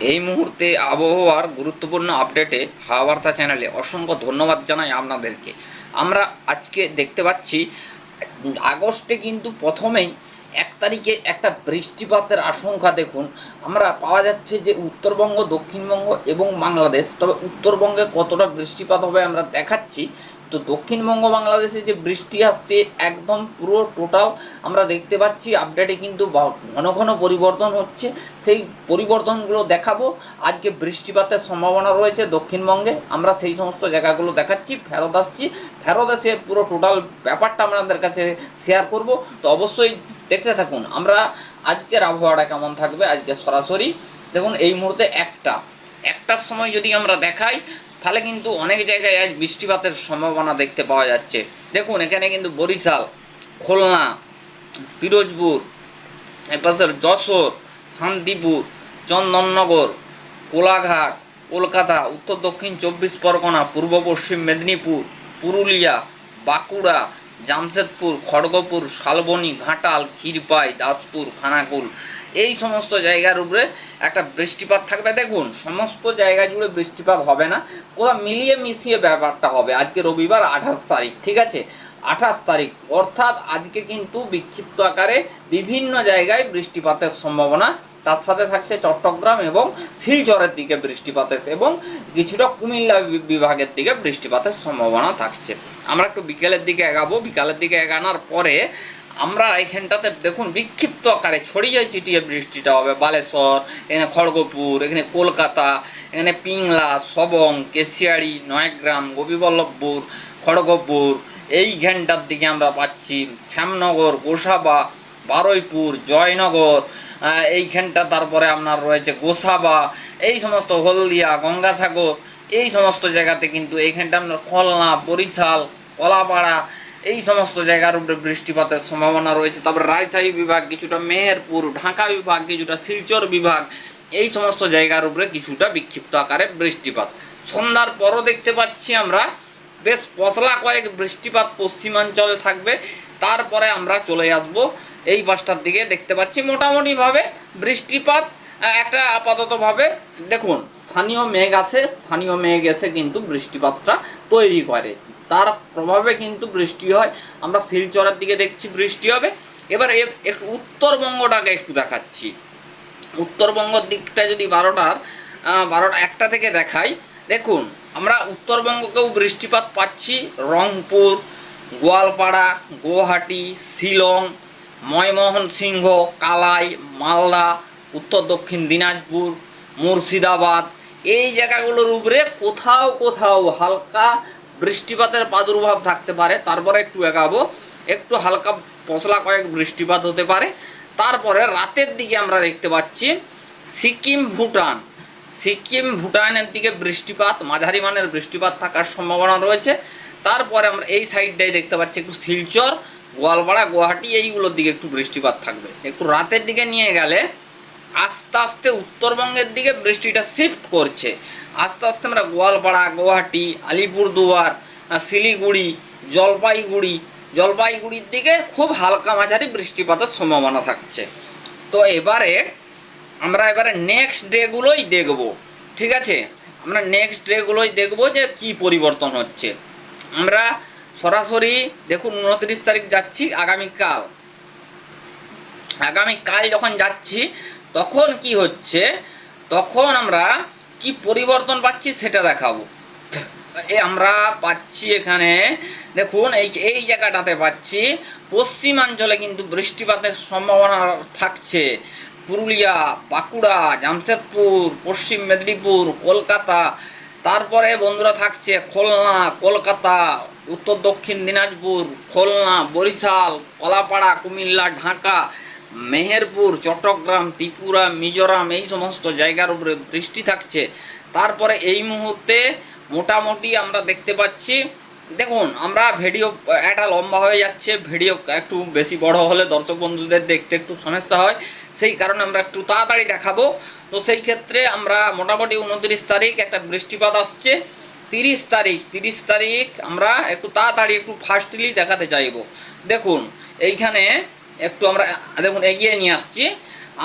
এই মুহূর্তে আবহাওয়ার গুরুত্বপূর্ণ আপডেটে হাওয়াবার্তা চ্যানেলে অসংখ্য ধন্যবাদ জানাই আপনাদেরকে। আমরা আজকে দেখতে পাচ্ছি, আগস্টে কিন্তু প্রথমেই এক তারিখে একটা বৃষ্টিপাতের আশঙ্কা দেখুন। আমরা পাওয়া যাচ্ছে যে উত্তরবঙ্গ, দক্ষিণবঙ্গ এবং বাংলাদেশ, তবে উত্তরবঙ্গে কতটা বৃষ্টিপাত হবে আমরা দেখাচ্ছি। তো দক্ষিণবঙ্গ বাংলাদেশে যে বৃষ্টি আসছে, একদম পুরো টোটাল আমরা দেখতে পাচ্ছি আপডেটে কিন্তু ঘন ঘন পরিবর্তন হচ্ছে। সেই পরিবর্তনগুলো দেখাবো। আজকে বৃষ্টিপাতের সম্ভাবনা রয়েছে দক্ষিণবঙ্গে। আমরা সেই সমস্ত জায়গাগুলো দেখাচ্ছি, ফেরত আসছি। ফেরত এসে পুরো টোটাল ব্যাপারটা আপনাদের কাছে শেয়ার করব। তো অবশ্যই দেখতে থাকুন। আমরা আজকের আবহাওয়াটা কেমন থাকবে? আজকে সরাসরি দেখুন, এই মুহূর্তে একটা। একটার সময় যদি আমরা দেখাই তাহলে কিন্তু অনেক জায়গায় আজ বৃষ্টিপাতের সম্ভাবনা দেখতে পাওয়া যাচ্ছে। দেখুন, এখানে কিন্তু বরিশাল, খুলনা, পিরোজপুর এপাশের যশোর, শান্তিপুর, চন্দননগর, কোলাঘাট, কলকাতা, উত্তর দক্ষিণ চব্বিশ পরগনা, পূর্ব পশ্চিম মেদিনীপুর, পুরুলিয়া, বাঁকুড়া জামশেদপুর, খড়গপুর, শালবনী, ঘাটাল, ক্ষীরপাই, দাসপুর, খানাকুল। এই সমস্ত জায়গার উপরে একটা বৃষ্টিপাত থাকবে। দেখুন, সমস্ত জায়গা জুড়ে বৃষ্টিপাত হবে না। কোথাও মিলিয়ে মিশিয়ে ব্যাপারটা হবে। আজকে রবিবার আঠাশ তারিখ, ঠিক আছে? আঠাশ তারিখ। অর্থাৎ আজকে কিন্তু বিক্ষিপ্ত আকারে বিভিন্ন জায়গায় বৃষ্টিপাতের সম্ভাবনা তার সাথে থাকছে চট্টগ্রাম এবং শিলচরের দিকে বৃষ্টিপাতের এবং কিছুটা কুমিল্লা বিভাগের দিকে বৃষ্টিপাতের সম্ভাবনা থাকছে। আমরা একটু বিকেলের দিকে এগাবো। বিকালের দিকে এগানোর পরে আমরা এখানটাতে দেখুন বিক্ষিপ্ত আকারে ছড়িয়ে চিটিয়ে বৃষ্টিটা হবে। বালেশ্বর, এখানে খড়গপুর, এখানে কলকাতা, এখানে পিংলা, সবং, কেশিয়াড়ি, নয়গ্রাম, গোপীবল্লভপুর, খড়গপুর এই ঘ্যানটার দিকে আমরা পাচ্ছি শ্যামনগর, গোসাবা, বারুইপুর, জয়নগর এইখানটা, তারপরে আপনার রয়েছে গোসাবা, এই সমস্ত হলদিয়া, গঙ্গাসাগর, এই সমস্ত জায়গাতে কিন্তু এইখানটা আপনার খুলনা বরিশাল, কলাপাড়া, এই সমস্ত জায়গার উপরে বৃষ্টিপাতের সম্ভাবনা রয়েছে। তারপরে রাজশাহী বিভাগ কিছুটা মেহেরপুর, ঢাকা বিভাগ কিছুটা শিলচর বিভাগ, এই সমস্ত জায়গার উপরে কিছুটা বিক্ষিপ্ত আকারে বৃষ্টিপাত। সন্ধ্যার পরও দেখতে পাচ্ছি আমরা, বেশ পশলা কয়েক বৃষ্টিপাত পশ্চিমাঞ্চলে থাকবে। তারপরে আমরা চলে আসব এই পাঁচটার দিকে দেখতে পাচ্ছি। মোটামুটিভাবে বৃষ্টিপাত একটা আপাততভাবে দেখুন, স্থানীয় মেঘ আসে স্থানীয় মেঘ এসে কিন্তু বৃষ্টিপাতটা তৈরি করে। তার প্রভাবে কিন্তু বৃষ্টি হয়। আমরা শিলচরের দিকে দেখছি বৃষ্টি হবে। এবার একটু উত্তরবঙ্গটাকে একটু দেখাচ্ছি। উত্তরবঙ্গের দিকটা যদি বারোটার বারোটা একটা থেকে দেখাই। দেখুন, আমরা উত্তরবঙ্গকেও বৃষ্টিপাত পাচ্ছি। রংপুর, গোয়ালপাড়া, গুয়াহাটি, শিলং ময়মোহন সিংহ, কালাই, মালদা, উত্তর দক্ষিণ দিনাজপুর, মুর্শিদাবাদ, এই জায়গাগুলোর উপরে কোথাও কোথাও হালকা বৃষ্টিপাতের প্রাদুর্ভাব থাকতে পারে। তারপরে একটু এগাবো, একটু হালকা পশলা কয়েক বৃষ্টিপাত হতে পারে। তারপরে রাতের দিকে আমরা দেখতে পাচ্ছি সিকিম, ভুটান। সিকিম, ভুটানের দিকে বৃষ্টিপাত, মাঝারি মানের বৃষ্টিপাত থাকার সম্ভাবনা রয়েছে। তারপরে আমরা এই সাইডটাই দেখতে পাচ্ছি একটু শিলচর গোয়ালপাড়া, গুয়াহাটি, এইগুলোর দিকে একটু বৃষ্টিপাত থাকবে। একটু রাতের দিকে নিয়ে গেলে আস্তে আস্তে উত্তরবঙ্গের দিকে বৃষ্টিটা শিফট করছে। আস্তে আস্তে আমরা গোয়ালপাড়া, গুয়াহাটি, আলিপুরদুয়ার শিলিগুড়ি, জলপাইগুড়ি, জলপাইগুড়ির দিকে খুব হালকা মাঝারি বৃষ্টিপাতের সম্ভাবনা থাকছে। তো এবারে আমরা এবারে নেক্সট ডেগুলোই দেখব, ঠিক আছে? আমরা নেক্সট ডেগুলোই দেখব যে কি পরিবর্তন হচ্ছে। আমরা সরাসরি দেখুন উনত্রিশ তারিখ যাচ্ছি, আগামীকাল। আগামীকাল যখন যাচ্ছি, তখন কি হচ্ছে, তখন আমরা কি পরিবর্তন পাচ্ছি সেটা দেখাবো। আমরা পাচ্ছি এখানে, দেখুন এই এই জায়গাটাতে পাচ্ছি, পশ্চিমাঞ্চলে কিন্তু বৃষ্টিপাতের সম্ভাবনা থাকছে। পুরুলিয়া, বাঁকুড়া, জামশেদপুর, পশ্চিম মেদিনীপুর, কলকাতা তারপরে বন্ধুরা থাকছে খুলনা, কলকাতা, উত্তর দক্ষিণ দিনাজপুর, খুলনা, বরিশাল, কলাপাড়া, কুমিল্লা, ঢাকা, মেহেরপুর, চট্টগ্রাম, ত্রিপুরা, মিজোরাম এই সমস্ত জায়গার উপরে বৃষ্টি থাকছে। তারপরে এই মুহূর্তে মোটামুটি আমরা দেখতে পাচ্ছি, দেখুন, আমরা ভিডিও, একটা লম্বা হয়ে যাচ্ছে, ভিডিও একটু বেশি বড় হলে দর্শক বন্ধুদের দেখতে একটু সমস্যা হয়, সেই কারণে আমরা একটু তাড়াতাড়ি দেখাবো। তো সেই ক্ষেত্রে আমরা মোটামুটি উনত্রিশ তারিখ একটা বৃষ্টিপাত আসছে। তিরিশ তারিখ তিরিশ তারিখ আমরা একটু তাড়াতাড়ি একটু ফাস্টলি দেখাতে চাইব। দেখুন, এইখানে একটু আমরা, দেখুন, এগিয়ে নিয়ে আসছি।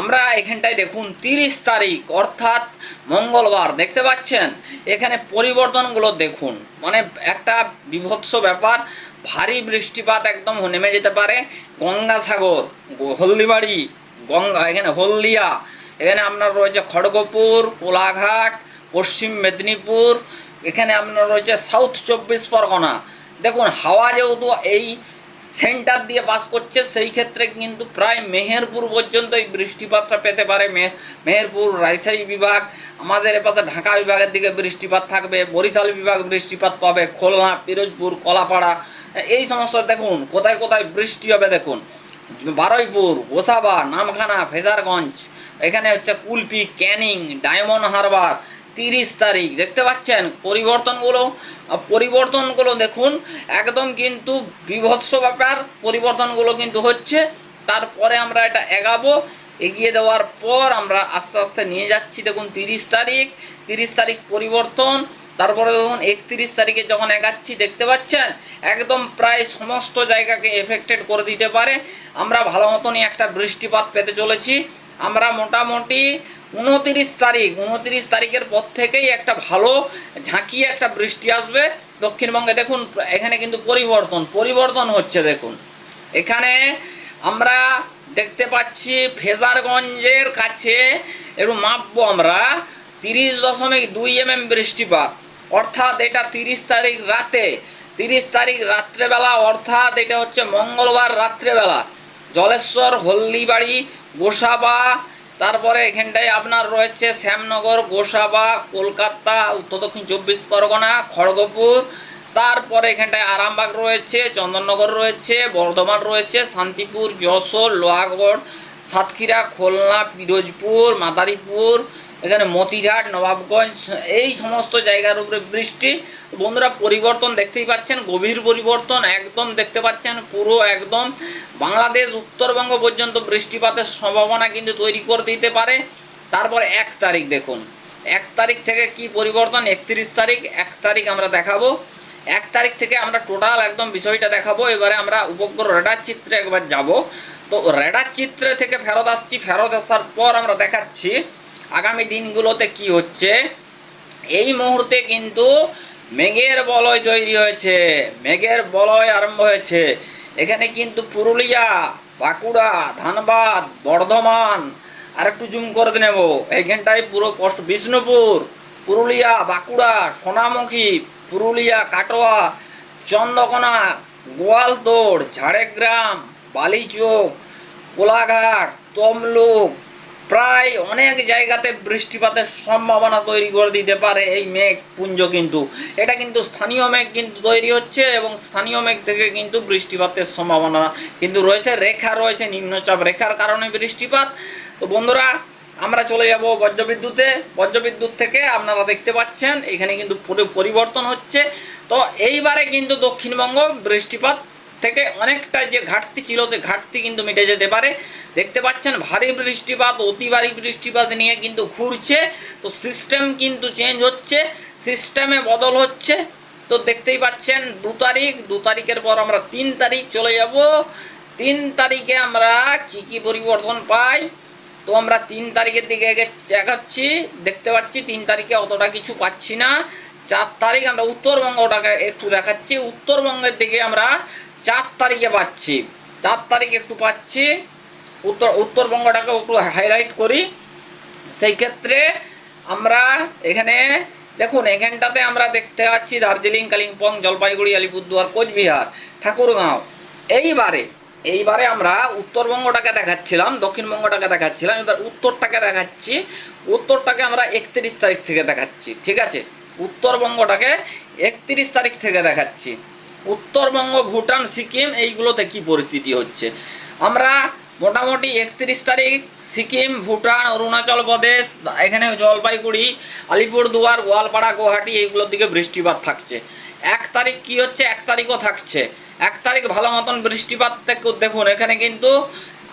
আমরা এখানটায় দেখুন, তিরিশ তারিখ, অর্থাৎ মঙ্গলবার, দেখতে পাচ্ছেন? এখানে পরিবর্তনগুলো দেখুন। মানে একটা বিভৎস ব্যাপার, ভারী বৃষ্টিপাত একদম নেমে যেতে পারে। গঙ্গাসাগর, হলদিবাড়ি, গঙ্গা, এখানে হলদিয়া এখানে আপনার রয়েছে খড়গপুর, কোলাঘাট, পশ্চিম মেদিনীপুর, এখানে আপনার রয়েছে সাউথ চব্বিশ পরগনা। দেখুন, হাওয়া যেহেতু এই সেন্টার দিয়ে পাস করছে, সেই ক্ষেত্রে কিন্তু প্রায় মেহেরপুর পর্যন্ত এই বৃষ্টিপাতটা পেতে পারে। মেহেরপুর, রাজশাহী বিভাগ, আমাদের এপাশে ঢাকা বিভাগের দিকে বৃষ্টিপাত থাকবে, বরিশাল বিভাগ বৃষ্টিপাত পাবে, খুলনা, পিরোজপুর, কলাপাড়া, এই সমস্ত দেখুন, কোথায় কোথায় বৃষ্টি হবে দেখুন। বারুইপুর, গোসাবা, নামখানা ফেজারগঞ্জ এখানে হচ্ছে কুলপি ক্যানিং, ডায়মন্ড হারবার, তিরিশ তারিখ। দেখতে পাচ্ছেন পরিবর্তনগুলো? পরিবর্তনগুলো দেখুন, একদম কিন্তু বিভৎস ব্যাপার, পরিবর্তনগুলো কিন্তু হচ্ছে। তারপরে আমরা এটা এগাবো, এগিয়ে দেওয়ার পর আমরা আস্তে আস্তে নিয়ে যাচ্ছি, দেখুন তিরিশ তারিখ। তিরিশ তারিখ পরিবর্তন, তারপরে দেখুন একত্রিশ তারিখে যখন এগাচ্ছি, দেখতে পাচ্ছেন? একদম প্রায় সমস্ত জায়গাকে এফেক্টেড করে দিতে পারে। আমরা ভালো মতনই একটা বৃষ্টিপাত পেতে চলেছি। আমরা মোটামুটি উনতিরিশ তারিখ, উনতিরিশ তারিখের পর থেকেই একটা ভালো ঝাঁকিয়ে একটা বৃষ্টি আসবে। দক্ষিণবঙ্গে দেখুন, এখানে কিন্তু পরিবর্তন পরিবর্তন হচ্ছে দেখুন। এখানে আমরা দেখতে পাচ্ছি ফেজারগঞ্জের কাছে একটু মাপবো আমরা, তিরিশ দশমিক দুই এম এম বৃষ্টিপাত। অর্থাৎ এটা তিরিশ তারিখ রাতে, তিরিশ তারিখ রাত্রেবেলা, অর্থাৎ এটা হচ্ছে মঙ্গলবার রাত্রেবেলা। জলেশ্বর, হলদিবাড়ি, গোসাবা, তারপরে এখানটায় আপনার রয়েছে শ্যামনগর, গোসাবা, কলকাতা, উত্তর দক্ষিণ চব্বিশ পরগনা, খড়গপুর, তারপরে এখানটায় আরামবাগ রয়েছে, চন্দননগর রয়েছে, বর্ধমান রয়েছে, শান্তিপুর, যশোর, লোহাগড়, সাতক্ষীরা, খুলনা, পিরোজপুর, মাদারীপুর এখানে মতিঝাট নবাবগঞ্জ, এই সমস্ত জায়গার উপরে বৃষ্টি। বন্ধুরা, পরিবর্তন দেখতেই পাচ্ছেন, গভীর পরিবর্তন একদম দেখতে পাচ্ছেন, পুরো একদম। বাংলাদেশ উত্তরবঙ্গ পর্যন্ত বৃষ্টিপাতের সম্ভাবনা কিন্তু তৈরি করে দিতে পারে। তারপর এক তারিখ দেখুন। এক তারিখ থেকে কি পরিবর্তন? একত্রিশ তারিখ। এক তারিখ আমরা দেখাবো। এক তারিখ থেকে আমরা টোটাল একদম বিষয়টা দেখাবো। এবারে আমরা উপগ্রহ রেডার চিত্রে একবার যাব। তো রেডার চিত্রে থেকে ফেরত আসছি। ফেরত আসার পর আমরা দেখাচ্ছি আগামী দিনগুলোতে কি হচ্ছে? এই মুহূর্তে কিন্তু মেঘের বলয় তৈরি হয়েছে। মেঘের বলয় আরম্ভ হয়েছে। এখানে কিন্তু পুরুলিয়া, বাঁকুড়া, ধানবাদ, বর্ধমান আর একটু জুম করে নেব। এইখানটায় পুরো কষ্ট বিষ্ণুপুর, পুরুলিয়া, বাঁকুড়া, সোনামুখী, পুরুলিয়া, কাটোয়া, চন্দ্রকোনা, গোয়ালতোড়, ঝাড়গ্রাম, বালিচোক, কোলাঘাট, তমলুক প্রায় অনেক জায়গাতে বৃষ্টিপাতের সম্ভাবনা তৈরি করে দিতে পারে এই মেঘ পুঞ্জ কিন্তু। এটা কিন্তু স্থানীয় মেঘ কিন্তু তৈরি হচ্ছে এবং স্থানীয় মেঘ থেকে কিন্তু বৃষ্টিপাতের সম্ভাবনা কিন্তু রয়েছে। রেখা রয়েছে, নিম্নচাপ রেখার কারণে বৃষ্টিপাত। তো বন্ধুরা, আমরা চলে যাব বজ্রবিদ্যুতে। বজ্রবিদ্যুৎ থেকে আপনারা দেখতে পাচ্ছেন, এখানে কিন্তু পরিবর্তন হচ্ছে। তো এইবারে কিন্তু দক্ষিণবঙ্গ বৃষ্টিপাত থেকে অনেকটা যে ঘাটতি ছিল, সে ঘাটতি কিন্তু মিটে যেতে পারে। দেখতে পাচ্ছেন, ভারী বৃষ্টিপাত, অতি ভারী বৃষ্টিপাত নিয়ে কিন্তু ঘুরছে। তো সিস্টেম কিন্তু চেঞ্জ হচ্ছে সিস্টেমে বদল হচ্ছে। তো দেখতেই পাচ্ছেন, দু তারিখ, দু তারিখের পর আমরা তিন তারিখ চলে যাব। তিন তারিখে আমরা কী কী পরিবর্তন পাই? তো আমরা তিন তারিখের দিকে এগে- এগাচ্ছি। দেখতে পাচ্ছি, তিন তারিখে অতটা কিছু পাচ্ছি না। চার তারিখ আমরা উত্তরবঙ্গটাকে একটু দেখাচ্ছি। উত্তরবঙ্গের দিকে আমরা চার তারিখে পাচ্ছি। চার তারিখে একটু পাচ্ছি। উত্তর, উত্তরবঙ্গটাকে একটু হাইলাইট করি। সেই ক্ষেত্রে আমরা এখানে, দেখুন, এখানটাতে আমরা দেখতে পাচ্ছি দার্জিলিং, কালিম্পং, জলপাইগুড়ি, আলিপুরদুয়ার, কোচবিহার, ঠাকুরগাঁও। এইবারে এইবারে আমরা উত্তরবঙ্গটাকে দেখাচ্ছিলাম, দক্ষিণবঙ্গটাকে দেখাচ্ছিলাম, এবার উত্তরটাকে দেখাচ্ছি। উত্তরটাকে আমরা একত্রিশ তারিখ থেকে দেখাচ্ছি, ঠিক আছে? উত্তরবঙ্গটাকে একত্রিশ তারিখ থেকে দেখাচ্ছি। উত্তরবঙ্গ, ভুটান, সিকিম, এইগুলোতে কি পরিস্থিতি হচ্ছে? আমরা মোটামুটি একত্রিশ তারিখ সিকিম, ভুটান, অরুণাচল প্রদেশ, এখানে জলপাইগুড়ি, আলিপুরদুয়ার, গোয়ালপাড়া, গুয়াহাটি এইগুলোর দিকে বৃষ্টিপাত থাকছে। এক তারিখ কি হচ্ছে? এক তারিখও থাকছে। এক তারিখ ভালো মতন বৃষ্টিপাত দেখুন, এখানে কিন্তু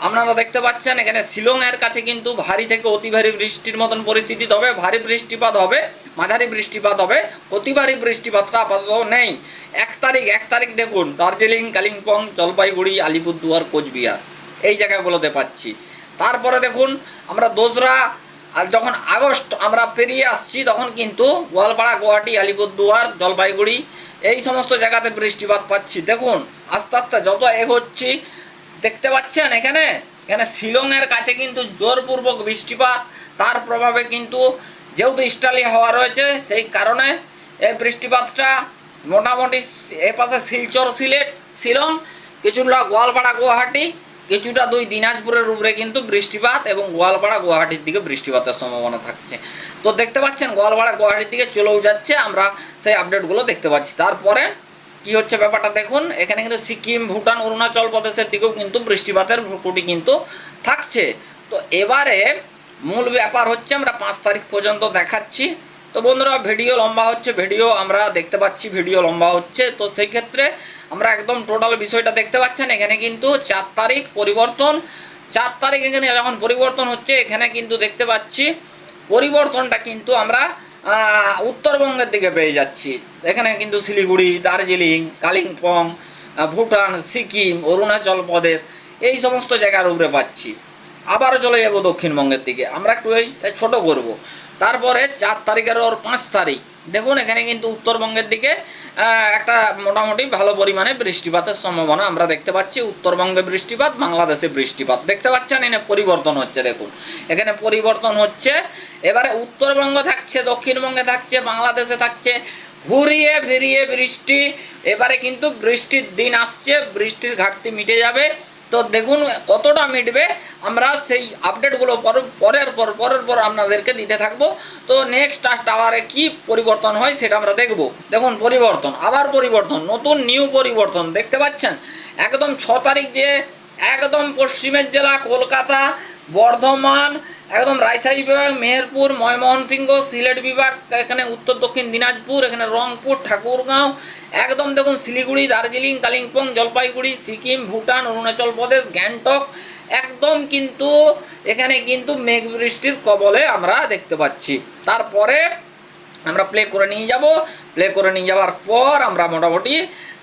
আপনারা দেখতে পাচ্ছেন, এখানে শিলংয়ের কাছে কিন্তু ভারী থেকে অতি ভারী বৃষ্টির মতন পরিস্থিতি, তবে ভারী বৃষ্টিপাত হবে, মাঝারি বৃষ্টিপাত হবে, অতি ভারী বৃষ্টিপাতটা আপাতত নেই। এক তারিখ এক তারিখ দেখুন, দার্জিলিং, কালিম্পং, জলপাইগুড়ি, আলিপুরদুয়ার, কোচবিহার, এই জায়গাগুলোতে পাচ্ছি। তারপরে দেখুন, আমরা দোসরা, আর যখন আগস্ট আমরা পেরিয়ে আসছি, তখন কিন্তু গোয়ালপাড়া, গুয়াহাটি, আলিপুরদুয়ার, জলপাইগুড়ি, এই সমস্ত জায়গাতে বৃষ্টিপাত পাচ্ছি। দেখুন, আস্তে আস্তে যত এগোচ্ছি দেখতে পাচ্ছেন এখানে? এখানে শিলংয়ের কাছে কিন্তু জোরপূর্বক বৃষ্টিপাত, তার প্রভাবে কিন্তু যেহেতু ইস্টালি হওয়া রয়েছে, সেই কারণে এই বৃষ্টিপাতটা মোটামুটি এ পাশে শিলচর সিলেট, শিলং, কিছুটা গোয়ালপাড়া, গুয়াহাটি, কিছুটা দুই দিনাজপুরের উপরে কিন্তু বৃষ্টিপাত এবং গোয়ালপাড়া, গুয়াহাটির দিকে বৃষ্টিপাতের সম্ভাবনা থাকছে। তো দেখতে পাচ্ছেন, গোয়ালপাড়া, গুয়াহাটির দিকে চলেও যাচ্ছে, আমরা সেই আপডেটগুলো দেখতে পাচ্ছি। তারপরে কি হচ্ছে ব্যাপারটা দেখুন, এখানে কিন্তু সিকিম, ভুটান, অরুণাচল প্রদেশের দিকেও কিন্তু বৃষ্টিপাতের ভ্রুকুটি কিন্তু থাকছে। তো এবারে মূল ব্যাপার হচ্ছে আমরা পাঁচ তারিখ পর্যন্ত দেখাচ্ছি। তো বন্ধুরা, ভিডিও লম্বা হচ্ছে, ভিডিও আমরা দেখতে পাচ্ছি, ভিডিও লম্বা হচ্ছে। তো সেই ক্ষেত্রে আমরা একদম টোটাল বিষয়টা দেখতে পাচ্ছেন, এখানে কিন্তু চার তারিখ পরিবর্তন। চার তারিখ এখানে যখন পরিবর্তন হচ্ছে, এখানে কিন্তু দেখতে পাচ্ছি, পরিবর্তনটা কিন্তু আমরা উত্তরবঙ্গের দিকে পেয়ে যাচ্ছি। এখানে কিন্তু শিলিগুড়ি, দার্জিলিং, কালিম্পং ভুটান, সিকিম, অরুণাচল প্রদেশ, এই সমস্ত জায়গার উপরে পাচ্ছি। আবার চলে যাব দক্ষিণবঙ্গের দিকে। আমরা একটু ওই ছোট করব। তারপরে চার তারিখের ওর পাঁচ তারিখ। দেখুন, এখানে কিন্তু উত্তরবঙ্গের দিকে একটা মোটামুটি ভালো পরিমাণে বৃষ্টিপাতের সম্ভাবনা আমরা দেখতে পাচ্ছি। উত্তরবঙ্গে বৃষ্টিপাত, বাংলাদেশে বৃষ্টিপাত। দেখতে পাচ্ছেন এখানে পরিবর্তন হচ্ছে, দেখুন। এখানে পরিবর্তন হচ্ছে, এবারে উত্তরবঙ্গ থাকছে, দক্ষিণবঙ্গে থাকছে, বাংলাদেশে থাকছে। ঘুরিয়ে ফিরিয়ে বৃষ্টি, এবারে কিন্তু বৃষ্টির দিন আসছে, বৃষ্টির ঘাটতি মিটে যাবে। তো দেখুন কতটা মিটবে, আমরা সেই আপডেটগুলো পর- পরের পর পরের পর আপনাদেরকে দিতে থাকব। তো নেক্সট টাওয়ারে কি পরিবর্তন হয় সেটা আমরা দেখব। দেখুন পরিবর্তন, আবার পরিবর্তন, নতুন নিউ পরিবর্তন, দেখতে পাচ্ছেন? একদম ছ তারিখ যে একদম পশ্চিমের জেলা কলকাতা, বর্ধমান একদম রাজশাহী বিভাগ, মেহেরপুর, ময়মনসিংহ, সিলেট বিভাগ, এখানে উত্তর, দক্ষিণ দিনাজপুর, এখানে রংপুর, ঠাকুরগাঁও, একদম দেখুন শিলিগুড়ি, দার্জিলিং, কালিম্পং, জলপাইগুড়ি, সিকিম, ভুটান, অরুণাচল প্রদেশ, গ্যাংটক, একদম কিন্তু এখানে কিন্তু মেঘ বৃষ্টির কবলে আমরা দেখতে পাচ্ছি। তারপরে আমরা প্লে করে নিয়ে যাব। প্লে করে নিয়ে যাওয়ার পর আমরা মোটামুটি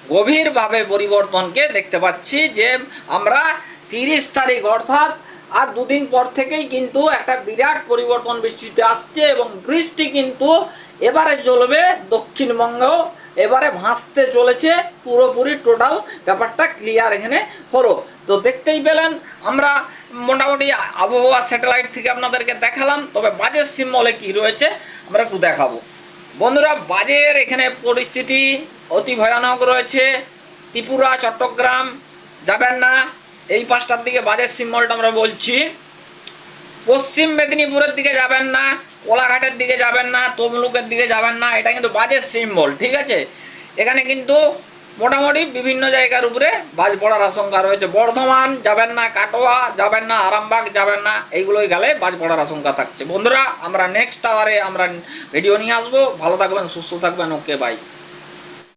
গভীরভাবে পরিবর্তনকে দেখতে পাচ্ছি যে আমরা তিরিশ তারিখ অর্থাৎ আর দুদিন পর থেকেই কিন্তু একটা বিরাট পরিবর্তন বৃষ্টিতে আসছে এবং বৃষ্টি কিন্তু এবারে চলবে দক্ষিণবঙ্গেও। এবারে ভাসতে চলেছে পুরোপুরি টোটাল ব্যাপারটা ক্লিয়ার এখানে হলো। তো দেখতেই পেলেন, আমরা মোটামুটি আবহাওয়া স্যাটেলাইট থেকে আপনাদেরকে দেখালাম, তবে বাজের সিম্বলে কি রয়েছে আমরা একটু দেখাবো। বন্ধুরা, বাজের এখানে পরিস্থিতি অতি ভয়ানক রয়েছে। ত্রিপুরা, চট্টগ্রাম যাবেন না এই পাঁচটার দিকে বাজের সিম্বলটা আমরা বলছি। পশ্চিম মেদিনীপুরের দিকে যাবেন না, কোলাঘাটের দিকে যাবেন না, তমলুকের দিকে যাবেন না, এটা কিন্তু বাজের সিম্বল ঠিক আছে? এখানে কিন্তু মোটামুটি বিভিন্ন জায়গার উপরে বাজ পড়ার আশঙ্কা রয়েছে। বর্ধমান যাবেন না, কাটোয়া যাবেন না, আরামবাগ যাবেন না, এইগুলোই গেলে বাজ পড়ার আশঙ্কা থাকছে। বন্ধুরা, আমরা নেক্সট আওয়ারে আমরা ভিডিও নিয়ে আসব। ভালো থাকবেন, সুস্থ থাকবেন ওকে বাই